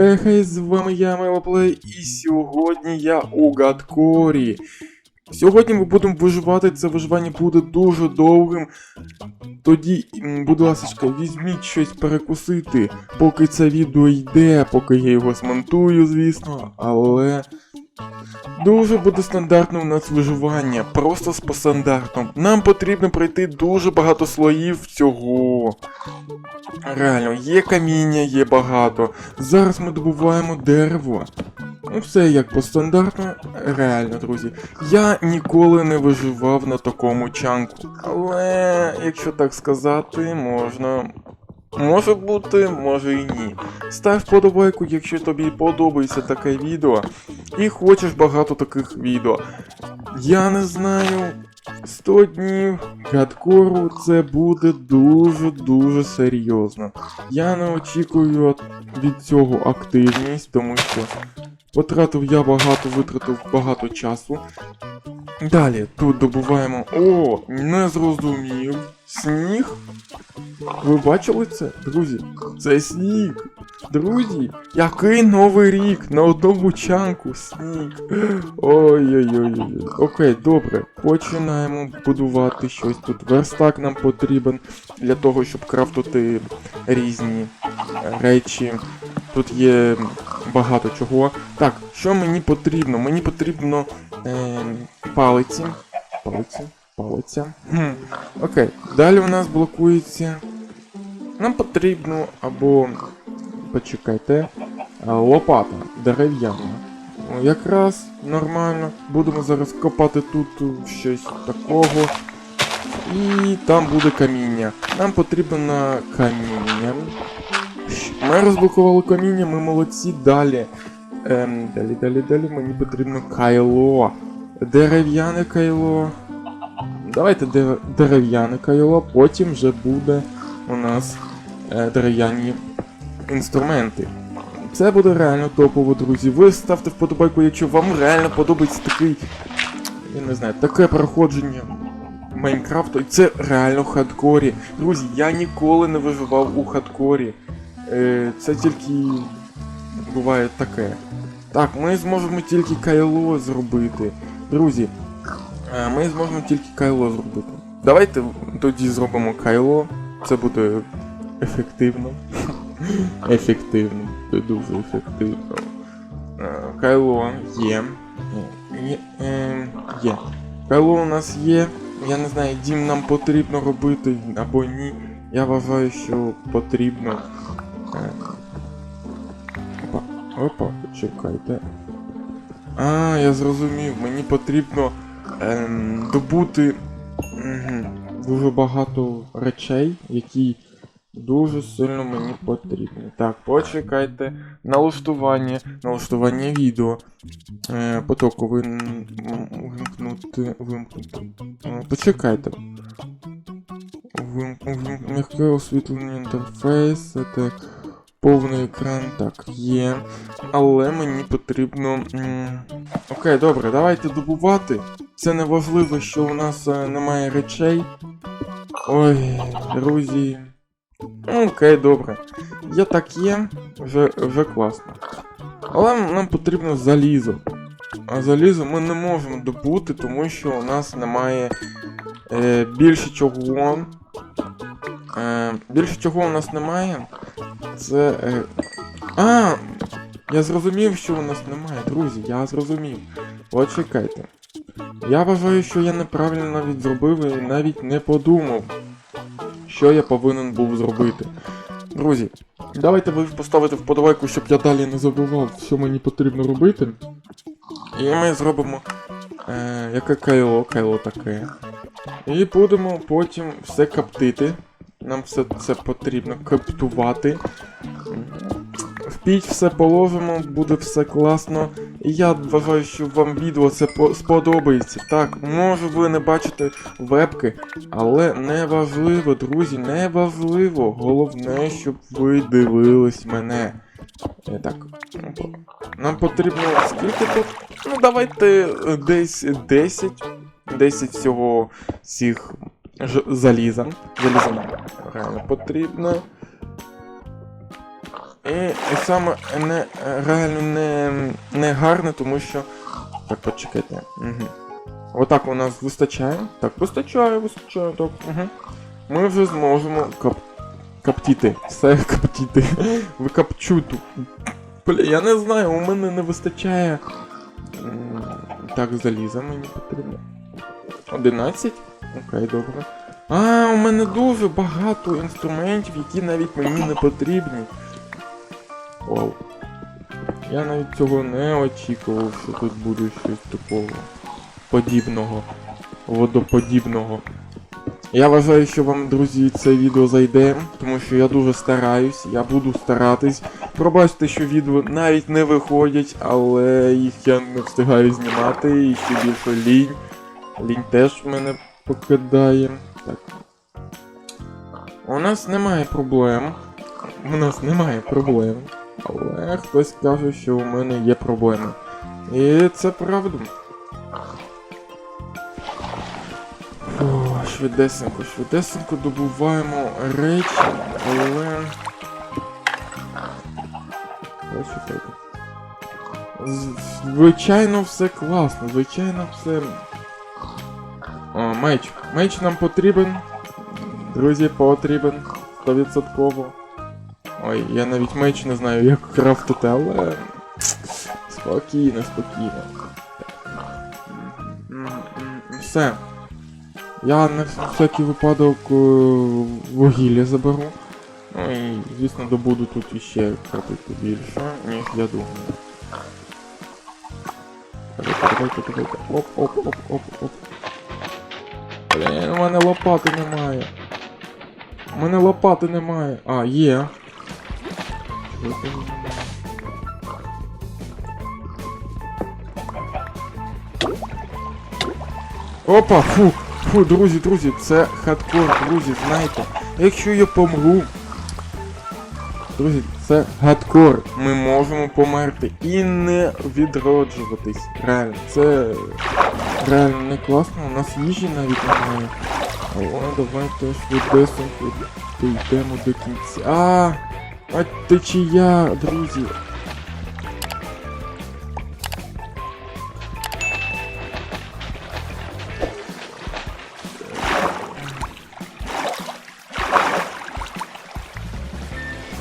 Ехей, з вами я, Мелоплей, і сьогодні я у Гадкорі. Сьогодні ми будемо виживати, це виживання буде дуже довгим. Тоді, будь ласка, візьміть щось перекусити, поки це відео йде, поки я його смонтую, звісно, але. Дуже буде стандартне у нас виживання, просто по стандарту. Нам потрібно пройти дуже багато слоїв цього. Реально, є каміння, є багато. Зараз ми добуваємо дерево. Ну, все як по стандарту, реально, друзі. Я ніколи не виживав на такому чанку. Але, якщо так сказати, можна. Може бути, може і ні. Став подобайку, якщо тобі подобається таке відео. І хочеш багато таких відео. Я не знаю. 100 днів гадкору це буде дуже-дуже серйозно. Я не очікую від цього активність, тому що потратив я багато, витратив багато часу. Далі тут добуваємо. О, не зрозумів. Сніг? Ви бачили це? Друзі, це сніг. Друзі, який новий рік на одному чанку сніг. Ой-ой-ой. Окей, добре. Починаємо будувати щось тут. Верстак нам потрібен для того, щоб крафтити різні речі. Тут є багато чого. Так, що мені потрібно? Мені потрібно е, палиці. Палиці. Палиця. Окей. Далі у нас блокується. Нам потрібно або. Почекайте. Лопата дерев'яна. Якраз нормально. Будемо зараз копати тут е, щось такого. І там буде каміння. Нам потрібно каміння. Ми розблокували каміння, ми молодці. Далі. Ем, далі, далі, далі. Мені потрібно кайло. Дерев'яне кайло. Давайте дер- дерев'яне кайло, потім вже буде у нас е, дерев'яні інструменти. Це буде реально топово, друзі. Ви ставте вподобайку, якщо вам реально подобається такий. Я не знаю, таке проходження Майнкрафту. І це реально хардкорі. Друзі, я ніколи не виживав у хардкорі. Е, це тільки буває таке. Так, ми зможемо тільки кайло зробити. Друзі, ми зможемо тільки кайло зробити. Давайте тоді зробимо кайло. Це буде ефективно. ефективно. Це дуже ефективно. Е, Кайло є. Є, е, є. Кайло у нас є. Я не знаю, дім нам потрібно робити або ні. Я вважаю, що потрібно. Е, Опа, опа, чекайте. А, я зрозумів, мені потрібно ем, добути дуже багато речей, які дуже сильно мені потрібні. Так, почекайте. Налаштування, налаштування відео. Е, потоку вимкнути. вимкнути. Е, почекайте. М'яке освітлення інтерфейс, так. Повний екран, так, є. Але мені потрібно. Окей, добре, давайте добувати. Це не важливо, що у нас е, немає речей. Ой, друзі. Ну, Окей, добре. Я так є, вже, вже класно. Але нам потрібно залізо. А залізо ми не можемо добути, тому що у нас немає е, більше чого. Е, більше чого у нас немає. Це. Е... А! Я зрозумів, що у нас немає, друзі, я зрозумів. От чекайте. Я вважаю, що я неправильно навіть зробив і навіть не подумав, що я повинен був зробити. Друзі, давайте ви поставите вподобайку, щоб я далі не забував, що мені потрібно робити. І ми зробимо е, яке кайло, кайло таке. І будемо потім все коптити. Нам все це потрібно коптувати. В піч все положимо, буде все класно. Я вважаю, що вам відео це сподобається. Так, може ви не бачите вебки, але не важливо, друзі, не важливо. Головне, щоб ви дивились мене. Е, Так, нам потрібно скільки тут? Ну давайте е, десь 10. 10 всього цих заліза. Заліза нам реально потрібно. І саме не реально не, не гарне, тому що. Так, почекайте. Угу. Отак у нас вистачає. Так, вистачає, вистачає, так. Угу. Ми вже зможемо кап... каптіти. Все каптіти. Викапчуту. Бля, я не знаю, у мене не вистачає. Так, заліза мені потрібно. 11? Окей, добре. А, у мене дуже багато інструментів, які навіть мені не потрібні. Я навіть цього не очікував, що тут буде щось такого подібного. Водоподібного. Я вважаю, що вам, друзі, це відео зайде, тому що я дуже стараюсь, я буду старатись. Пробачте, що відео навіть не виходять, але їх я не встигаю знімати, і ще більше лінь. Лінь теж мене покидає. Так. У нас немає проблем. У нас немає проблем. Але хтось каже, що у мене є проблеми. І це правда. Фу, швидесенько, швидесенько добуваємо речі, але. Звичайно, все класно, звичайно, все. О, меч. Меч нам потрібен. Друзі, потрібен. 100%. Ой, я навіть меч не знаю, як крафтити, але. Спокійно, спокійно. Все. Я на всякий випадок е, вугілля заберу. Ну і, звісно, добуду тут іще крапельку більше, ніж я думаю. Давайте, давайте, давайте. Оп, оп, оп, оп, оп. Блін, у мене лопати немає. У мене лопати немає. А, є. Опа, фу, фу, друзі, друзі, це хардкор, друзі, знаєте. Якщо я помру. Друзі, це хардкор. Ми можемо померти і не відроджуватись. Реально, це реально не класно, у нас їжі навіть немає. Але давайте швидесенько дійдемо до кінця. А, а течія, друзі.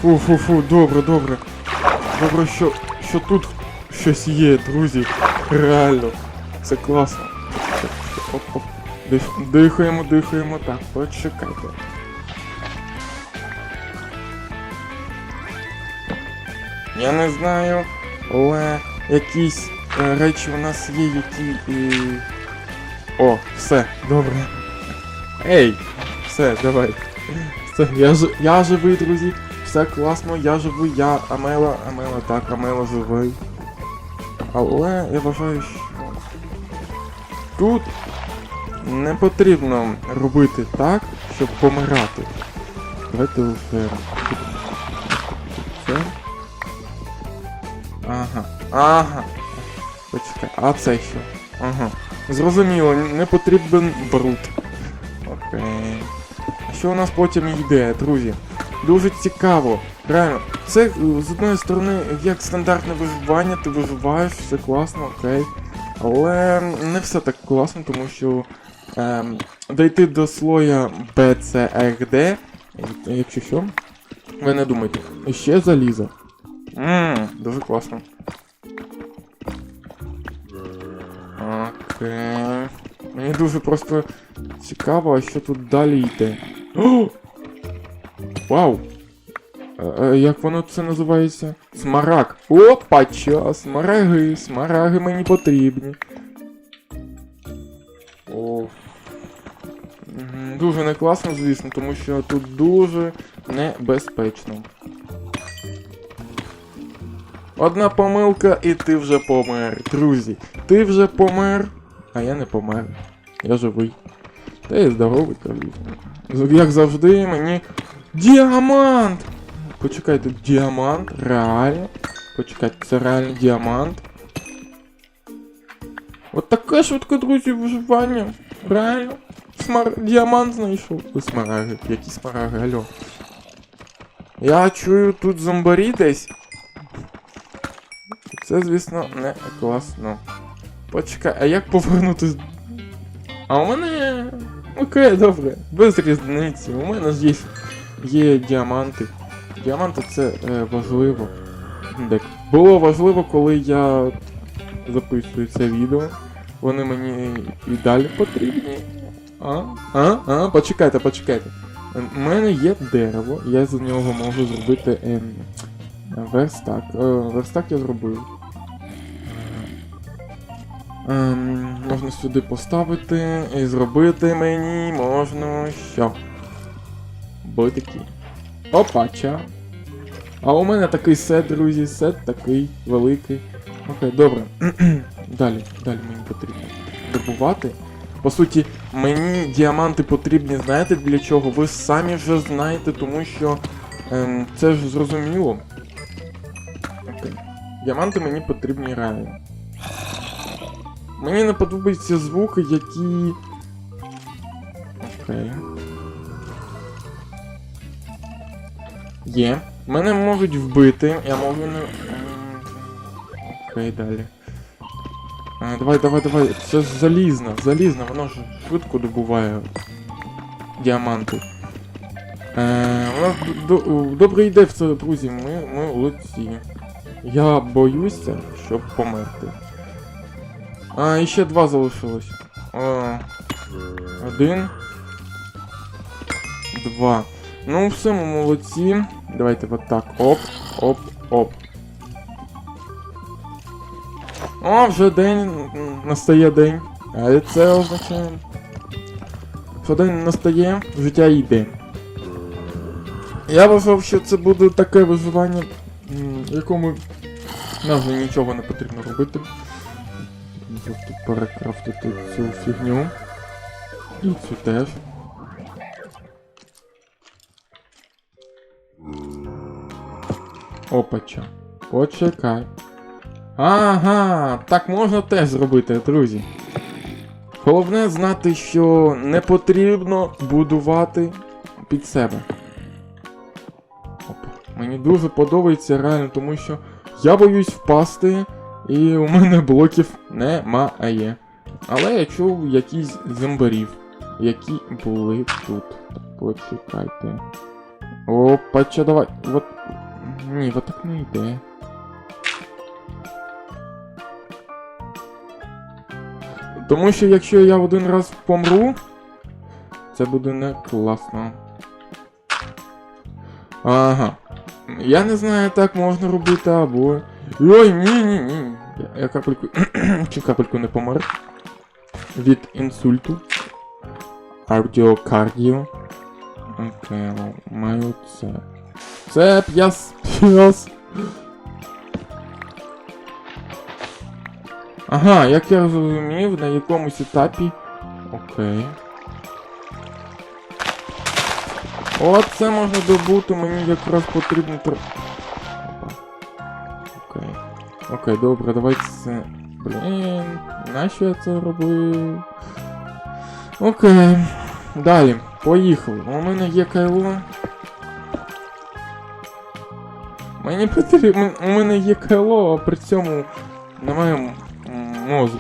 Фу, фу, фу, добре, добре. Добре, що, що тут щось є, друзі. Реально. Це класно. Оп, оп. Дихаємо, дихаємо. Так, почекайте. Я не знаю, але якісь е, речі у нас є, які. І... О, все, добре. Ей! Все, давай. Все, я, ж, я живий, друзі. Все класно, я живий, я Амела, Амела, так, Амела живий. Але я вважаю, що тут не потрібно робити так, щоб помирати. Давайте вже. Ага. Ага. Почекай, а це що? Ага. Зрозуміло, не потрібен бруд. Окей. А що у нас потім йде, друзі? Дуже цікаво. Реально, це е, з одної сторони як стандартне виживання, ти виживаєш, все класно, окей. Але не все так класно, тому що ем, дійти до слоя BCRD, якщо що, ви не думайте, ще залізо. Ммм, дуже класно. Окей. Мені дуже просто цікаво, що тут далі йде. О! Вау! Е, е, як воно це називається? Смараг. Опа, ча, смараги, смараги мені потрібні. О. Дуже не класно, звісно, тому що тут дуже небезпечно. Одна помилка, і ти вже помер. Друзі, ти вже помер, а я не помер. Я живий. Та я здоровий, звісно. Як завжди, мені. Діамант! Почекайте, діамант? Реально? Почекайте, це реально діамант. От таке швидке, друзі, виживання. Реально. Смар... Діамант знайшов. Ой, смараги. Які смараги, алло. Я чую тут зомбарі десь. Це, звісно, не класно. Почекай, а як повернути. А у мене. Окей, добре, без різниці. У мене ж є, є діаманти. Діаманти це е, важливо. Так. Було важливо, коли я записую це відео. Вони мені і далі потрібні. А? А? А? Почекайте, почекайте. У мене є дерево, я з нього можу зробити ем, верстак. Е, верстак я зробив. Ем, можна сюди поставити і зробити мені можна що? Битики. Опача. А у мене такий сет, друзі, сет такий великий. Окей, добре. далі, далі мені потрібно добувати. По суті, мені діаманти потрібні, знаєте для чого? Ви самі вже знаєте, тому що ем, це ж зрозуміло. Окей. Діаманти мені потрібні реально. Мені не подобаються звуки, які. Окей. Є. Мене можуть вбити, я можу не. Окей, далі. А, давай, давай, давай. Це залізно, залізно, воно ж швидко добуває діаманти. Е, у нас добре йде все, друзі, ми, ми молодці. Я боюся, щоб померти. А, ще два залишилось. О, один. Два. Ну, все, ми молодці. Давайте вот так. Оп, оп, оп. О, вже день. Настає день. А це означає. Що день настає, життя йде. Я вважав, що це буде таке виживання, м, якому вже нічого не потрібно робити. Просто перекрафтити цю фігню. І цю теж. Опача. Почекай. Ага, так можна теж зробити, друзі. Головне знати, що не потрібно будувати під себе. Опа. Мені дуже подобається реально, тому що я боюсь впасти, і у мене блоків немає. Але я чув якісь зомбарів, які були тут. Почекайте. Опача, давай. Вот. Ні, вот так не йде. Тому що якщо я один раз помру, це буде не класно. Ага. Я не знаю, так можна робити або. Ой, ні, ні, ні. Я, капельку. Чи капельку не помер. Від інсульту. Ардіокардіо. Окей, маю це. Це п'яс. П'яс. Ага, як я зрозумів, на якомусь етапі. Окей. О, це можна добути, мені якраз потрібно. Окей, добре, давайте це. Блін, нащо я це робив? Окей. Далі, поїхали. У мене є кайло. Мені потрібно. У мене є кайло, а при цьому немає м- мозгу.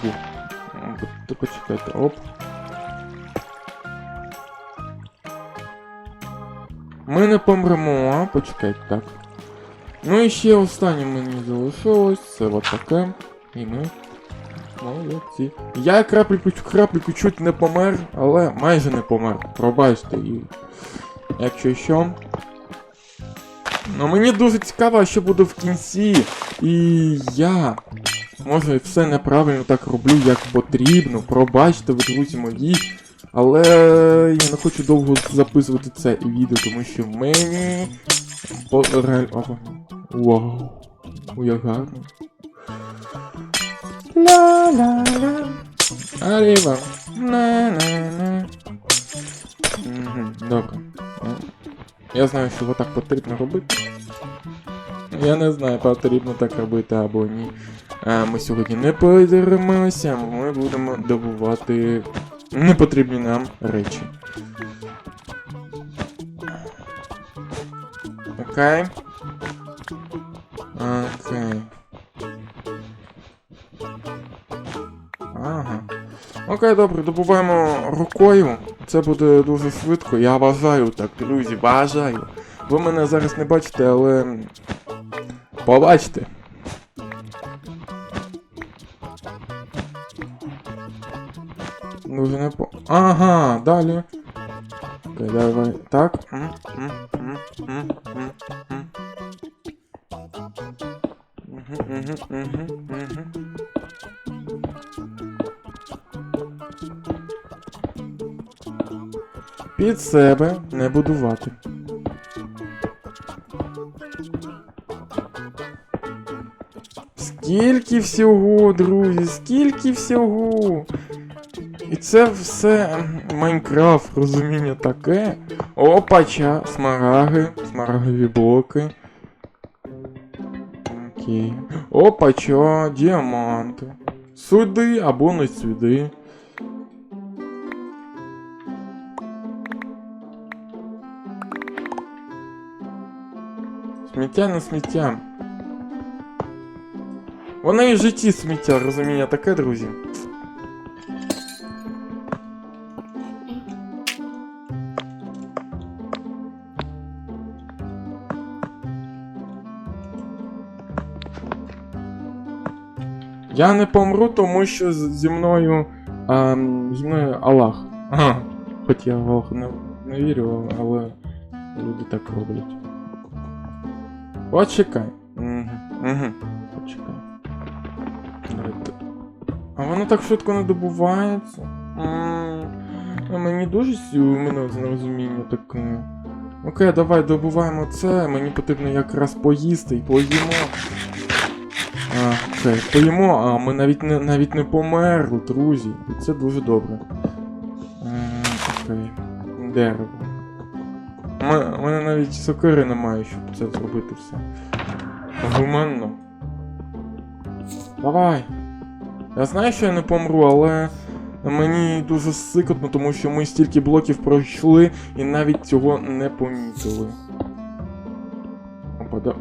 М, почекайте, оп. Ми не помремо, а почекайте, так. Ну і ще останнє мені залишилось, це от таке. І ми. Молодці. Я крапельку крапельку чуть не помер, але майже не помер. Пробачте і. Якщо що. Ну мені дуже цікаво, що буде в кінці. І я. Може все неправильно так роблю, як потрібно. Пробачте ви, друзі мої. Але я не хочу довго записувати це відео, тому що мені. Опа. Вау. Як гарно. Ла-ла-ла. Аліва. На-на-на. Добре. Я знаю, що отак потрібно робити. Я не знаю, потрібно так робити або ні. А ми сьогодні не подеремося, ми будемо добувати непотрібні нам речі. Окей. Окей. Ага. Окей, добре, добуваємо рукою. Це буде дуже швидко. Я вважаю так, друзі, бажаю. Ви мене зараз не бачите, але... Побачите. Дуже не по... Ага, далі. Окей, давай. Так. М -м -м. Під себе не будувати. Скільки всього, друзі, скільки всього. І це все Майнкрафт, розуміння таке. Опача, смараги, смарагові блоки. Окей. Опача, діаманти. Сюди або не сюди. Сміття на сміття. Воно і в житті сміття, розуміння таке, друзі. Я не помру, тому що зі мною. А, зі мною Аллах. Ага. Хоч я в Аллах не, не вірю, але люди так роблять. Почекай. Угу. Почекай. А воно так швидко не добувається. М, а Мені дуже сюмно з нерозуміння таке. Окей, давай добуваємо це. Мені потрібно якраз поїсти і поїмо. А, поїмо, а ми навіть не, навіть не померли, друзі. І це дуже добре. Е, окей. Дерево. У мене навіть сокири немає, щоб це зробити все. Гуманно. Давай. Я знаю, що я не помру, але мені дуже сикотно, тому що ми стільки блоків пройшли і навіть цього не помітили. Опа, да.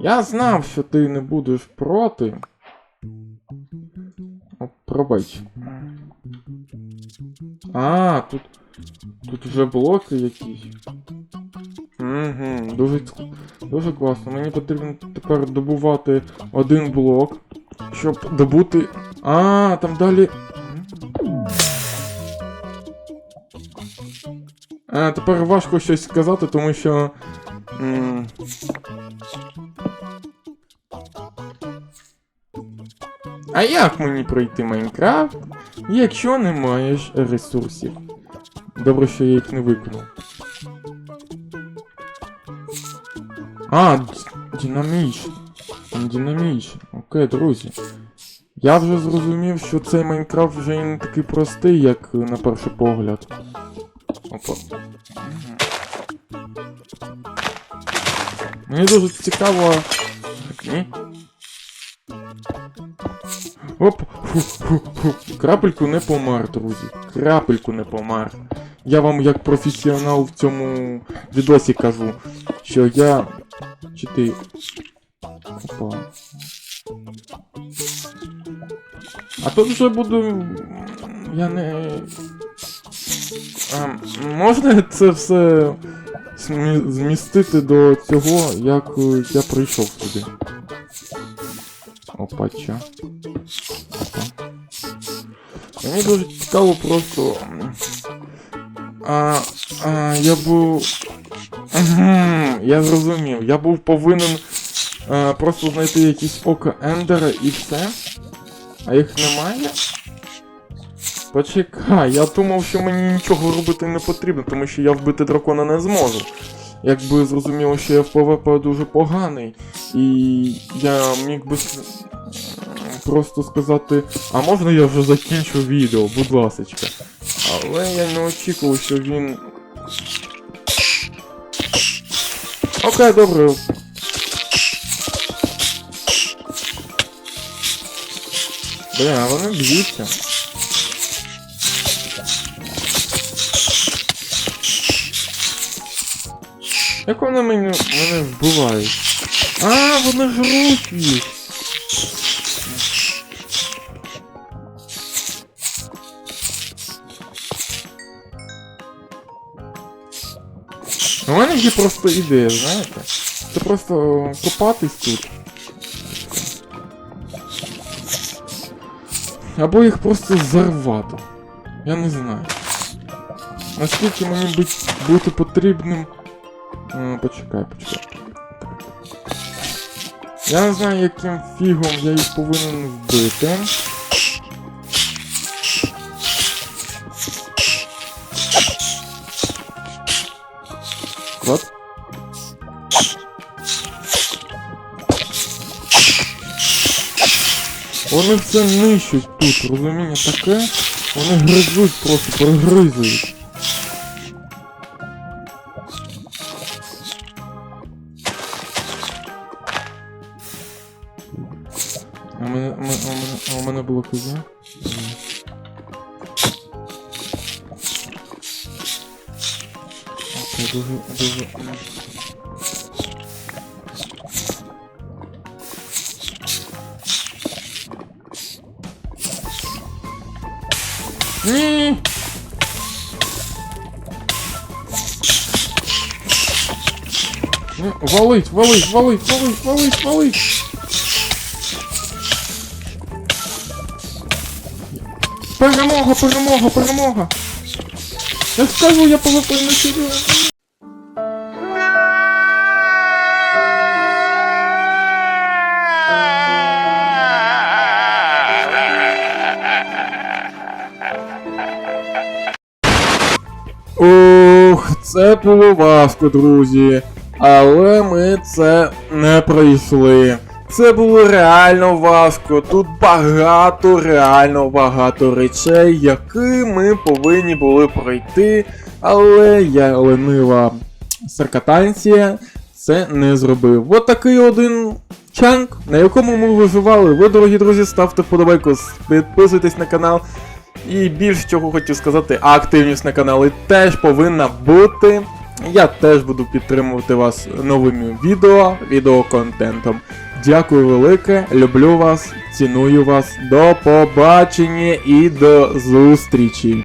Я знав, що ти не будеш проти. О, пробач. А, тут. Тут вже блоки якісь. Угу, дуже, дуже класно. Мені потрібно тепер добувати один блок, щоб добути. А, там далі. А, тепер важко щось сказати, тому що. А як мені пройти Майнкрафт, якщо не маєш ресурсів? Добре, що я їх не виконав. А, динамічно. Динамічно. Окей, друзі. Я вже зрозумів, що цей Майнкрафт вже не такий простий, як на перший погляд. Опа. Мені дуже цікаво. Ні. Оп! Фу, фу, фу. Крапельку не помер, друзі. Крапельку не помер. Я вам як професіонал в цьому відосі кажу, що я. Чи ти. Опа. А тут вже буду. Я не. А, можна це все змі- змістити до цього, як е, я прийшов сюди. Опача. Мені дуже цікаво просто. А, а, я був. Мгм, Я зрозумів. Я був повинен а, просто знайти якісь око Ендера і все. А їх немає? Почекай, я думав, що мені нічого робити не потрібно, тому що я вбити дракона не зможу. Якби зрозуміло, що я в ПВП дуже поганий, і я міг би просто сказати, а можна я вже закінчу відео, будь ласочка. Але я не очікував, що він. Окей, добре. Бля, а вони б'ються. Як вони мене, мене вбивають? А, вони жруть їх. Є просто ідея, знаєте? Це просто копатись тут. Або їх просто зарвати. Я не знаю. Наскільки мені бути, потрібним. Почекай, почекай. Я не знаю, яким фігом я їх повинен вбити. Вони все нищуть тут, розуміння таке. Вони гризуть просто, перегризують. Валить, валить, валить, валить, валить, валить! Перемога, перемога, перемога! Я скажу, я полопаю на це було важко, друзі. Але ми це не пройшли. Це було реально важко. Тут багато, реально багато речей, які ми повинні були пройти. Але я ленива саркатанція це не зробив. От такий один чанк, на якому ми виживали. Ви, дорогі друзі, ставте вподобайку, підписуйтесь на канал. І більше чого хотів сказати, активність на каналі теж повинна бути. Я теж буду підтримувати вас новими відео, відеоконтентом. Дякую велике, люблю вас, ціную вас. До побачення і до зустрічі!